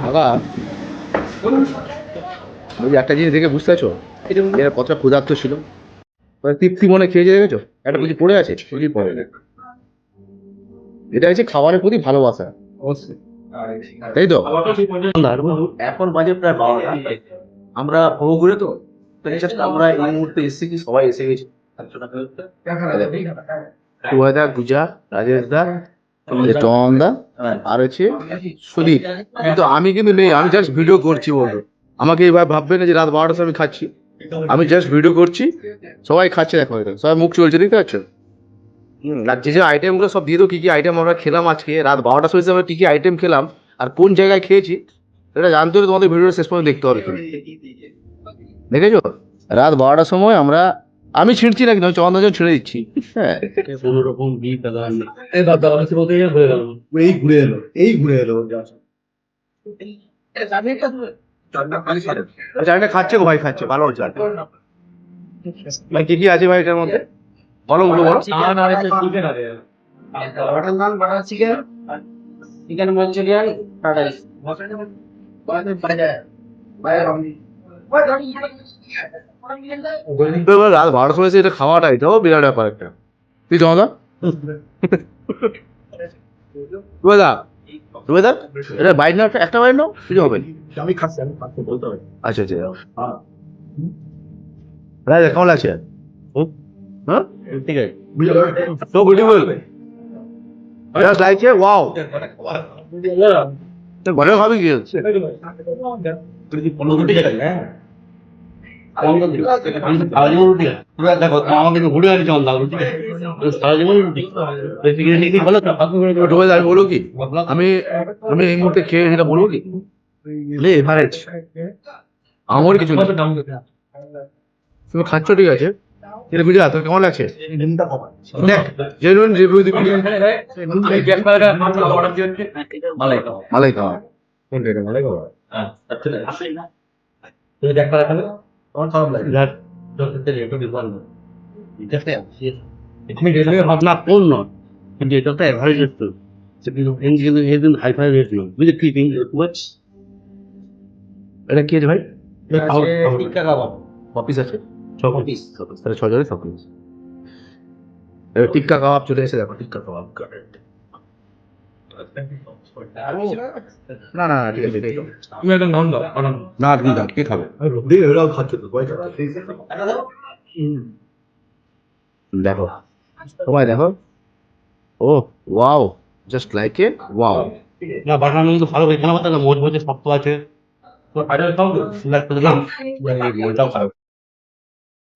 বাবা ওই একটা জিনিস দেখে বুঝতে পারছ? এরা কতটা ক্ষুধার্ত ছিল? মানে তৃপ্তি মনে খেয়েছে দেখেছ? একটা কিছু পড়ে আছে কিছুই পড়ে না এটা হচ্ছে খাবারের প্রতি ভালোবাসা। তাই তো? এখন বাজে প্রায় বারোটা। আমরা বহুঘুরে তো তো আমরা এই মুহূর্তে এসেছি সবাই এসে গেছি। সুভাদা গুজা রাজেশ দা টন দা আর হচ্ছে সুদীপ। কিন্তু আমি কিন্তু নেই আমি জাস্ট ভিডিও করছি বলব আমাকে এবার ভাববে না যে রাত বারোটার সময় আমি খাচ্ছি। আমি জাস্ট ভিডিও করছি সবাই খাচ্ছে দেখো এটা। সবাই মুখ চলছে দেখতে পাচ্ছ? হুম, আর যে যে আইটেমগুলো সব দিয়ে দাও কী কী আইটেম আমরা খেলাম আজকে? রাত বারোটার সময় আমরা কী কী আইটেম খেলাম আর কোন জায়গায় খেয়েছি এটা জানতে হলে তোমাদের ভিডিওটা শেষ পর্যন্ত দেখতে হবে। দেখেছ? রাত বারোটার সময় আমরা আমি ছিঁড়ছি না কিন্তু চন্দন ছেড়ে দিচ্ছি হ্যাঁ কোনো রকম এই দাদা কিছু বলতে ভুলে গেলাম এই ঘুরে এলো এই ঘুরে এলো চাটনিটা খাচ্ছে গো ভাই খাচ্ছে ভালো হচ্ছে ভাই কি কি আছে ভাই এটার মধ্যে বলো বলো বলো butter naan butter chicken chicken Manchurian fried rice তো এবার রাত সময় এসে এটা খাওয়াটা এটাও বিরাট ব্যাপার একটা। তুই জমা রুবেদা রুবেদা এটা না একটা নাও কিছু হবে আমি খাচ্ছি আমি বলতে হবে। আচ্ছা আচ্ছা। রাজা কেমন লাগছে? হ্যাঁ? ঠিক আছে। তো beautiful just like a wow ঘরে খাবি কি তুই কি রুটি খাবি হ্যাঁ দেখো আমাকে ঘুরে আনি চল রুটি সারা জীবন রুটি ভালো তো রুবেদা কি আমি আমি এই মুহূর্তে খেয়ে যেটা বলব কি এভারেজ আমার কিছু না তুমি খাচ্ছ ঠিক আছে তোর কেমন লাগছে দেখ জেনুইন রিভিউ দিবি ভালোই মালাই খাওয়া কোনটা মালাই খাওয়া তুমি দেখ তোমার খারাপ লাগে? একটু ডিসকাউন্ট আমি রেলওয়ে ভাবনা নয় কিন্তু এটা তো। অ্যাভারেজ একটু কিন্তু হাই ফাই রেট নয় বুঝলি কি পিং এটা কি আছে ভাই? অফিস আছে তাহলে সব টিক্কা কাবাব চলে এসে দেখো টিক্কা কাবাব না না না, ঠিক আছে ঠিক আছে। তুমি একটা নাম দাও না তুমি দাও কে খাবে? দিয়ে খাচ্ছে তো দেখো সবাই দেখো। ও wow just like a wow. না বাটার তো ভালো মোজে শক্ত আছে। তো খাও